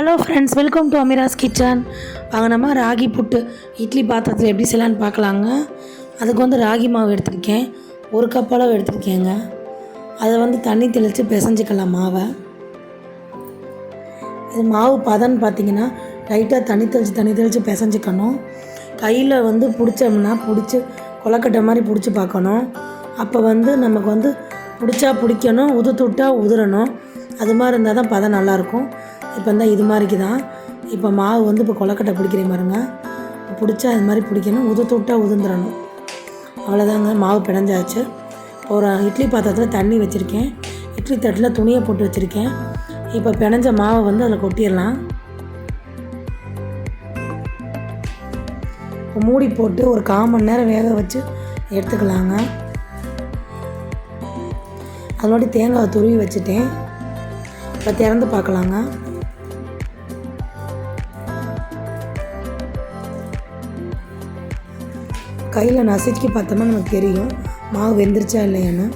Hello friends welcome to Ameera's kitchen வாங்க நம்ம ராகி புட்டு இட்லி பாத்திரத்தில் எப்படி செய்யலான்னு பார்க்கலாங்க. அதுக்கு வந்து ராகி மாவு எடுத்திருக்கேன். ஒரு கப் அளவு எடுத்திருக்கேங்க. அதை வந்து தண்ணி தெளித்து பிசைஞ்சிக்கலாம் மாவை. இது மாவு பதன்னு பார்த்தீங்கன்னா லைட்டாக தண்ணி தெளித்து தண்ணி தெளித்து பிசைஞ்சிக்கணும். கையில் வந்து பிடிச்சோம்னா பிடிச்சி கொலக்கட்டை மாதிரி பிடிச்சி பார்க்கணும். அப்போ வந்து நமக்கு வந்து பிடிச்சா பிடிக்கணும் உதுத்துட்டா உதிரணும் அது மாதிரி இருந்தால் தான் பதம் நல்லாயிருக்கும். இப்போ இருந்தால் இது மாதிரிக்கு தான் இப்போ மாவு வந்து இப்போ கொலக்கட்டை பிடிக்கிறேன் மாதிரிங்க பிடிச்சா அது மாதிரி பிடிக்கணும். உதுத்து விட்டா உதிர்ந்துடணும் அவ்வளோதாங்க மாவு பிணைஞ்சாச்சு. ஒரு இட்லி பாத்திரத்தில் தண்ணி வச்சுருக்கேன். இட்லி தட்டில் துணியை போட்டு வச்சுருக்கேன். இப்போ பிணைஞ்ச மாவை வந்து அதில் கொட்டிடலாம். இப்போ மூடி போட்டு ஒரு கால் மணி நேரம் வேக வச்சு எடுத்துக்கலாங்க. அதோட தேங்காய் துருவி வச்சுட்டேன். இப்போ திறந்து பார்க்கலாங்க. கையில் நசுக்கி பார்த்தோம்னா நமக்கு தெரியும். மாவு வெந்துருச்சா இல்லையான்னு.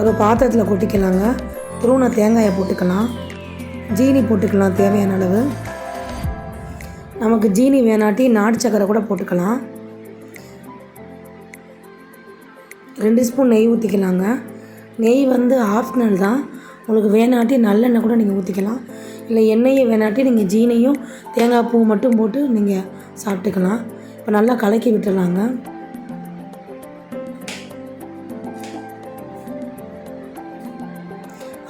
ஒரு பாத்திரத்தில் கொட்டிக்கலாங்க. துருவன தேங்காயை போட்டுக்கலாம். ஜீனி போட்டுக்கலாம் தேவையான அளவு. நமக்கு ஜீனி வேணாட்டி நாட்டு சக்கரை கூட போட்டுக்கலாம். ரெண்டு ஸ்பூன் நெய் ஊற்றிக்கலாங்க நெய் வந்து ஆப்ஷனல் தான். உங்களுக்கு வேணாட்டி நல்லெண்ணெய் கூட நீங்கள் ஊற்றிக்கலாம் இல்லை எண்ணெயை வேணாட்டி நீங்கள் ஜீனையும் தேங்காய் பூ மட்டும் போட்டு நீங்கள் சாப்பிட்டுக்கலாம். இப்போ நல்லா கலக்கி விட்டுடலாங்க.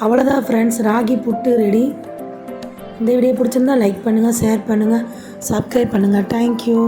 அவ்வளோதான் ஃப்ரெண்ட்ஸ் ராகி புட்டு ரெடி இந்த வீடியோ பிடிச்சிருந்தா லைக் பண்ணுங்கள் ஷேர் பண்ணுங்கள் சப்ஸ்கிரைப் பண்ணுங்கள் தேங்க்யூ